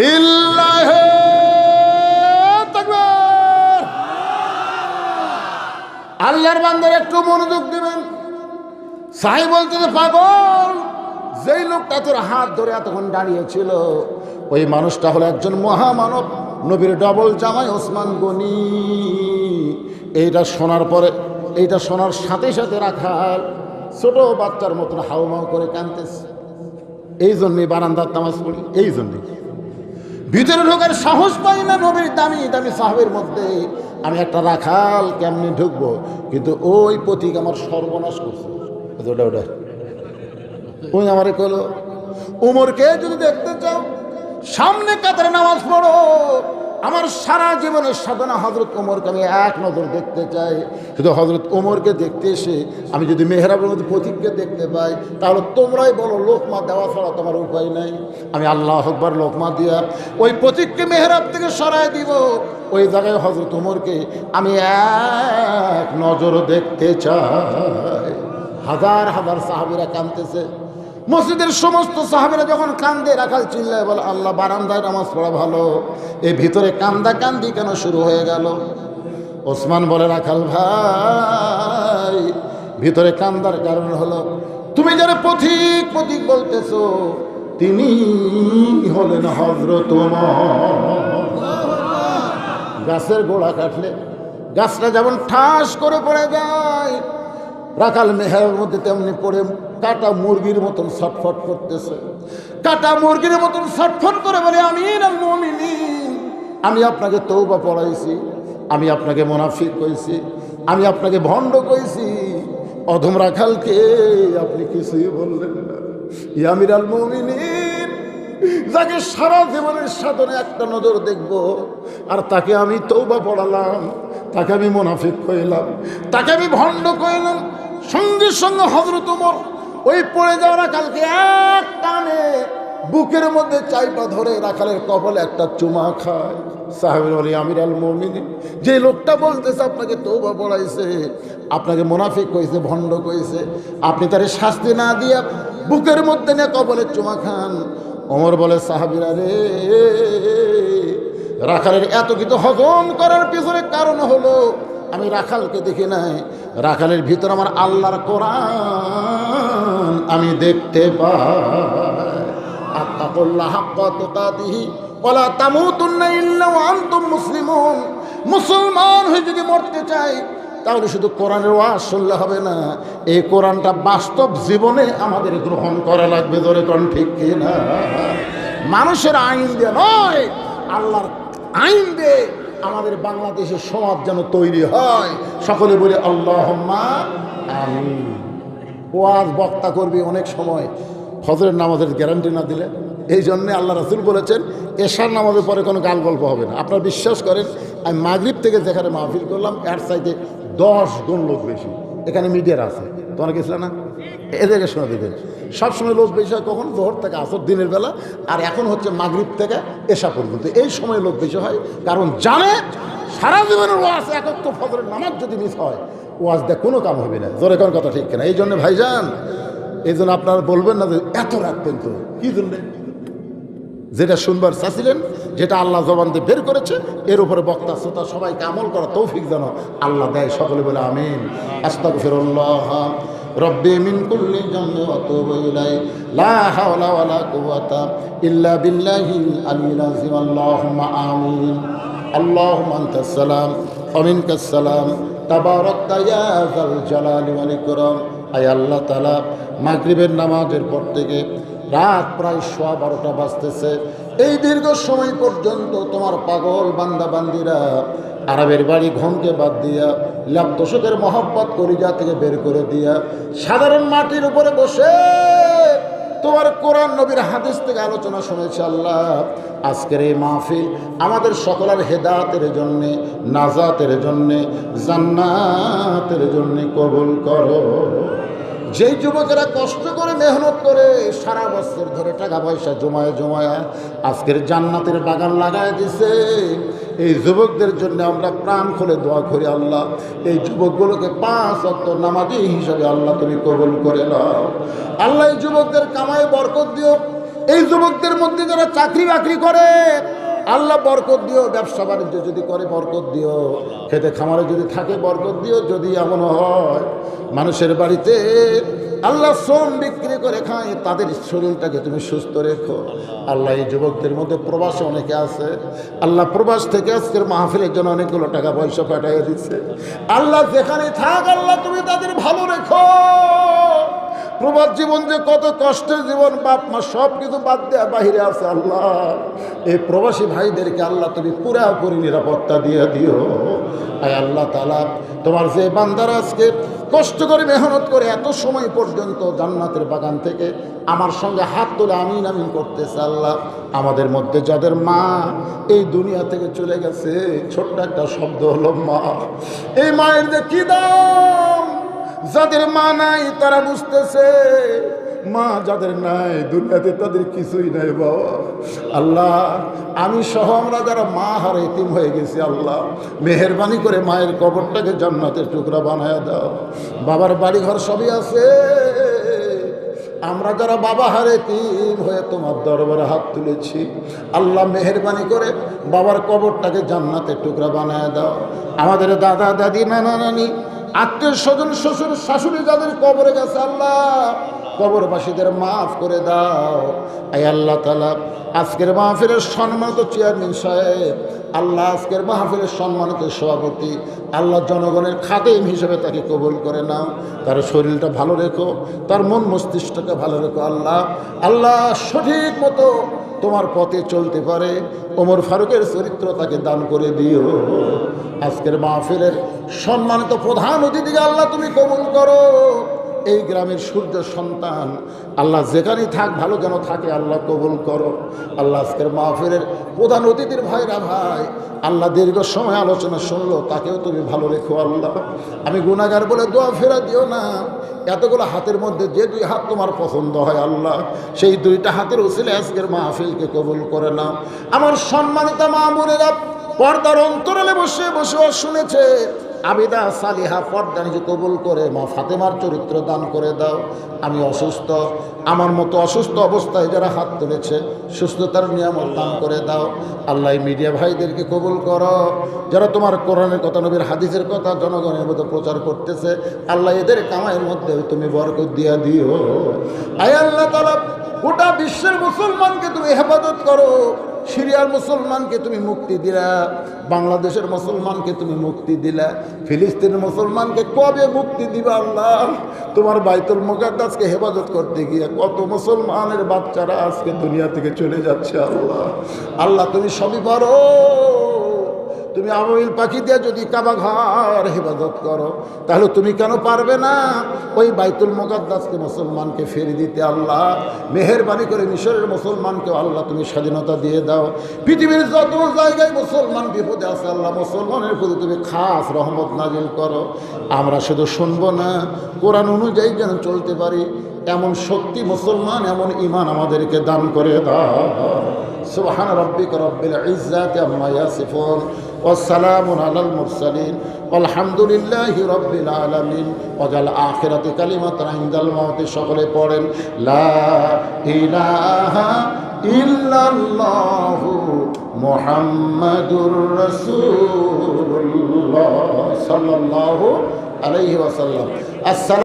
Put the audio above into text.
লিল্লাহে আল্লাহর বান্দার একটু মনোযোগ দিবেন। সাই বলতে পাগল, যেই লোকটা তোর হাত ধরে এতক্ষণ দাঁড়িয়েছিল, ওই মানুষটা হলো একজন মহামানব, নবীর ডবল জামাই ওসমান গনি। এইটা শোনার পরে, এইটা শোনার সাথে সাথে রাখার ছোট বাচ্চার মতন হাউমাউ করে কানতেছে এই জন্যই বারান্দার তামাজ পড়ি, এই জন্যই। ভিতরে ঢোকার সাহস পাই না নবীর দামি দামি সাহাবের মধ্যে। আমি একটা রাখাল কেমনি ঢুকবো? কিন্তু ওই পথিক আমার সর্বনাশ করছে। ওটা ওটা ওই আমারে কলো উমরকে যদি দেখতে চাও, সামনে কাতারে নামাজ পড়ো। আমার সারা জীবনের সাধনা হজরত ওমরকে আমি এক নজর দেখতে চাই। শুধু হজরত ওমরকে দেখতে এসে আমি যদি মেহরাবের মধ্যে প্রতীককে দেখতে পাই, তাহলে তোমরাই বলো, লোকমা দেওয়া ছাড়া তোমার উপায় নাই। আমি আল্লাহ আকবর লোকমা দিয়া ওই প্রতীককে মেহরাব থেকে সরাই দিব। ওই জায়গায় হজরত ওমরকে আমি এক নজর দেখতে চাই। হাজার হাজার সাহাবিরা কানতেছে মসজিদের সমস্ত সাহাবিরা যখন কান্দে, রাখাল চিল্লায় বলে, আল্লাহ, বারান্দায় নামাজ পড়া ভালো। এ ভিতরে কান্দা কান্দি কেন শুরু হয়ে গেল? ওসমান বলে, রাখাল ভাই, ভিতরে কান্দার কারণ হলো, তুমি যারা পথিক পথিক বলতেছো, তিনি হলেন হজরত গাছের গোড়া কাটলে, গাছটা যেমন ঠাস করে পড়ে যায়, রাখাল মেহের মধ্যে তেমনি পড়ে কাটা মুরগির মতন ছটফট করতেছে। কাটা মুরগির মতন ছটফট করে বলে আমি আমি আপনাকে তৌবা পড়াইছি, আমি আপনাকে মোনাফিক কইছি, আমি আপনাকে ভণ্ড কইছি। অধম রাখালকে আপনি কিছুই বললেন না। ইয়ামির আল মমিনিন, যাকে সারা জীবনের সাধনে একটা নজর দেখব, আর তাকে আমি তৌবা পড়ালাম, তাকে আমি মোনাফিক কইলাম, তাকে আমি ভণ্ড কইলাম। সঙ্গে সঙ্গে হজরত ওমর ওই পড়ে যাওয়া কালকে এক টানে। বুকের মধ্যে চাইপা ধরে রাখালের কবলে একটা চুমা খায়। সাহেবের বলি আমির আল মমিনী যে লোকটা বলতেছে, আপনাকে তৌবা পড়াইছে, আপনাকে মোনাফিক কইছে, ভণ্ড কইছে। আপনি তারে শাস্তি না দিয়ে বুকের মধ্যে নিয়ে কবলে চুমা খান। অমর বলে, সাহাবিরা রে, রাখালের এত কিছু হজম করার পিছনে কারণ হলো, আমি রাখালকে দেখি নাই। রাখালের ভিতর আমার আল্লাহর কোরআন। আমি দেখতে পাই। আত্মাকুল্লাহ হাক্কাতুকাতিহি ওয়ালা তামুতুন্না ইল্লা আনতুম মুসলিমুন। মুসলমান হয়ে যদি মরতে চাই, তাহলে শুধু কোরআনের ওয়াজ শুনলে হবে না, এই কোরআনটা বাস্তব জীবনে আমাদের গ্রহণ করা লাগবে ধরে কোন ঠিক কিনা? মানুষের আইন দিয়ে নয়, আল্লাহর আইন দিয়ে আমাদের বাংলাদেশের সমাজ যেন তৈরি হয়। সকলে বলে আল্লাহ আমি ওয়াজ বক্তা করবি অনেক সময়। ফজরের নামাজের গ্যারান্টি না দিলে। এই জন্যে আল্লাহ রাসুল বলেছেন, এশার নামাজের পরে কোনো গাল গল্প হবে না। আপনারা বিশ্বাস করেন, আমি মাগরিব থেকে যেখানে মাহফিল করলাম, এর সাইডে দশ গুণ লোক বেশি। এখানে মিডিয়ার আছে। তোমার গেছিল না? এদেরকে শোনা দেবেন। সবসময় লোক বেশি হয় কখন? জোহর থেকে আসর, দিনের বেলা। আর এখন হচ্ছে মাগরিব থেকে এশা পর্যন্ত। এই সময় লোক বেশি হয়, কারণ জানে সারা জীবনের ওয়াজ একক ফজরের নামাজ যদি মিস হয়, ওয়াজ দেখ কোনো কাম হবে না। জোরে কোন কথা ঠিক কিনা? এই জন্য ভাইজান, এই জন্য আপনারা বলবেন না যে এত রাখবেন তো কি জন্যে? যেটা শুনবার চাচ্ছিলেন, যেটা আল্লাহ জবান দিয়ে বের করেছে, এর উপরে বক্তা, শ্রোতা সবাইকে আমল করা তৌফিক যেন আল্লাহ দেয় সকলে বলে আমিন। আস্তাক রব্বি মিন কুল্লি জামে ওয়াতুবু ইলাই লা হাওলা ওয়ালা কুওয়াতা ইল্লা বিল্লাহিল আলিয়্যিল আযীম। আল্লাহুম্মা আমিন। ওয়া মিনকাস সালাম। তাবারাকতা ইয়া যাল জালালি ওয়াল ইকরাম। আয় আল্লাহ তাআলা, মাগরিবের নামাজের পর থেকে রাত প্রায় সোয়া বারোটা বাজতেছে। এই দীর্ঘ সময় পর্যন্ত তোমার পাগল বান্দা বান্দিরা আরবের বাড়ি ঘনকে বাদ দিয়া লাভ দশকের মহব্বত করিজা থেকে বের করে দিয়া, সাধারণ মাটির উপরে বসে তোমার কোরআন নবীর হাদিস থেকে আলোচনা শুনেছে আল্লাহ। আজকের এই মাহফিল আমাদের সকলের হেদাতের জন্যে, নাজাতের জন্যে, জান্নাতের জন্যে কবুল করো। যেই যুবকেরা কষ্ট করে মেহনত করে সারা বছর ধরে টাকা পয়সা জমায় জমায় আজকের জান্নাতের বাগান লাগায় দিছে এই যুবকদের জন্য আমরা প্রাণ খুলে দোয়া করি আল্লাহ। এই যুবকগুলোকে পাঁচ অক্ট নামাজি হিসাবে আল্লাহ তুমি কবুল করে নাও। আল্লাহ এই যুবকদের কামায় বরকত দিও। এই যুবকদের মধ্যে যারা চাকরি বাকরি করে, আল্লাহ বরকত দিও। ব্যবসা বাণিজ্য যদি করে, বরকত দিও। খেতে খামারে যদি থাকে, বরকত দিও। যদি এমন হয়, মানুষের বাড়িতে আল্লাহ শ্রম বিক্রি করে খায়, তাদের শরীরটাকে তুমি সুস্থ রেখো। আল্লাহ এই যুবকদের মধ্যে প্রবাসে অনেকে আছে। আল্লাহ প্রবাস থেকে আজকের মাহফিলের জন্য অনেকগুলো টাকা পয়সা পাঠিয়ে দিচ্ছে। আল্লাহ যেখানে থাক, আল্লাহ তুমি তাদের ভালো রেখো। প্রবাস জীবন যে কত কষ্টের জীবন, বাপ মা সব কিছু বাদ দেওয়া বাহিরে আছে আল্লাহ। এই প্রবাসী ভাইদেরকে আল্লাহ তুমি পুরাপুরি নিরাপত্তা দিয়ে দিও। আয় আল্লাহ তালা তোমার যে বান্দার আজকে কষ্ট করে মেহনত করে এত সময় পর্যন্ত জান্নাতের বাগান থেকে আমার সঙ্গে হাত তুলে আমিন আমিন করতেছে আল্লাহ। আমাদের মধ্যে যাদের মা এই দুনিয়া থেকে চলে গেছে, ছোট্ট একটা শব্দ হলো মা। এই মায়ের যে কি দাম? যাদের মা নাই তারা বুঝতেছে মা যাদের নাই দুনিয়াতে তাদের কিছুই নাই বাবা। আল্লাহ, আমি সহ আমরা যারা মা হারে এতিম হয়ে গেছি, আল্লাহ, মেহরবানি করে মায়ের কবরটাকে জান্নাতের টুকরা বানায় দাও। বাবার বাড়ি ঘর সবই আছে। আমরা যারা বাবা হারে তিন হয়ে তোমার দরবারে হাত তুলেছি, আল্লাহ মেহরবানি করে বাবার কবরটাকে জান্নাতের টুকরা বানায় দাও। আমাদের দাদা, দাদি, নানা, নানি আত্মীয় স্বজন, শ্বশুর, শাশুড়ি যাদের কবরে গেছে, আল্লাহ, কবরবাসীদের মাফ করে দাও। আই আল্লাহ তালা আজকের মাহফিলের সম্মানিত চেয়ারম্যান সাহেব, আল্লাহ আজকের মাহফিলের সম্মানিত সভাপতি, আল্লাহ জনগণের খাদেম হিসেবে তাকে কবুল করে নাও। তার শরীরটা ভালো রেখো, তার মন মস্তিষ্ককে ভালো রেখো, আল্লাহ। আল্লাহ সঠিক মতো তোমার পথে চলতে পারে। ওমর ফারুকের চরিত্র তাকে দান করে দিও। আজকের মাহফিলের সম্মানিত প্রধান অতিথিকে আল্লাহ তুমি কবুল করো। এই গ্রামের সূর্য সন্তান, আল্লাহ যেখানেই থাক, ভালো যেন থাকে, আল্লাহ কবুল করো। আল্লাহ আজকের মাহফিলের প্রধান অতিথির ভাইরা ভাই, আল্লাহ দীর্ঘ সময় আলোচনা শুনলো, তাকেও তুমি ভালো রেখো আল্লাহ। আমি গুণাগার বলে দোয়া ফেরা দিও না। এতগুলো হাতের মধ্যে যে দুই হাত তোমার পছন্দ হয় আল্লাহ, সেই দুইটা হাতের উচিলে আজকের মাহফিলকে কবুল করে নাও। আমার সম্মানিত মা বোনেরা পর্দার অন্তরালে বসে বসে শুনেছে, আবিদা সালিহা, পর্দা নিজে কবুল করে, মা ফাতেমার চরিত্র দান করে দাও। আমি অসুস্থ, আমার মতো অসুস্থ অবস্থায় যারা হাত তুলেছে, সুস্থতার নিয়ামত দান করে দাও। আল্লাহ মিডিয়া ভাইদেরকে কবুল করো। যারা তোমার কোরআনের কথা, নবীর হাদিসের কথা জনগণের মতো প্রচার করতেছে, আল্লাহ এদের কামাইয়ের মধ্যে তুমি বরকত দিয়া দিও। আয় আল্লাহ তালা গোটা বিশ্বের মুসলমানকে তুমি হেফাজত করো। সিরিয়ার মুসলমানকে তুমি মুক্তি দিলা, বাংলাদেশের মুসলমানকে তুমি মুক্তি দিলা, ফিলিস্তিনের মুসলমানকে কবে মুক্তি দিবা আল্লাহ? তোমার বাইতুল মুকাদ্দাসকে হেফাজত করতে গিয়ে কত মুসলমানের বাচ্চারা আজকে দুনিয়া থেকে চলে যাচ্ছে আল্লাহ। আল্লাহ তুমি সবই পারো। তুমি আবাবিল পাখি দিয়ে যদি কাবা ঘর হেফাজত করো, তাহলে তুমি কেন পারবে না? ওই বাইতুল মোকাদ্দাসকে মুসলমানকে ফেরি দিতে আল্লাহ, মেহরবানি করে মিশরের মুসলমানকে আল্লাহ তুমি স্বাধীনতা দিয়ে দাও। পৃথিবীর যত জায়গায় মুসলমান বিপদে আছে, আল্লাহ মুসলমানের প্রতি তুমি খাস রহমত নাজিল করো। আমরা শুধু শুনব না, কোরআন অনুযায়ী যেন চলতে পারি, এমন শক্তি মুসলমান, এমন ইমান আমাদেরকে দান করে দাও। সুবহান রব্বিক রব্বিল ইজ্জাতি আম্মা ইয়াসিফুন। والسلام على المرسلين والحمد لله رب العالمين وجعل آخرة كلمة عند الموت شغل قرن لا إله إلا الله محمد رسول الله صلى الله عليه وسلم السلام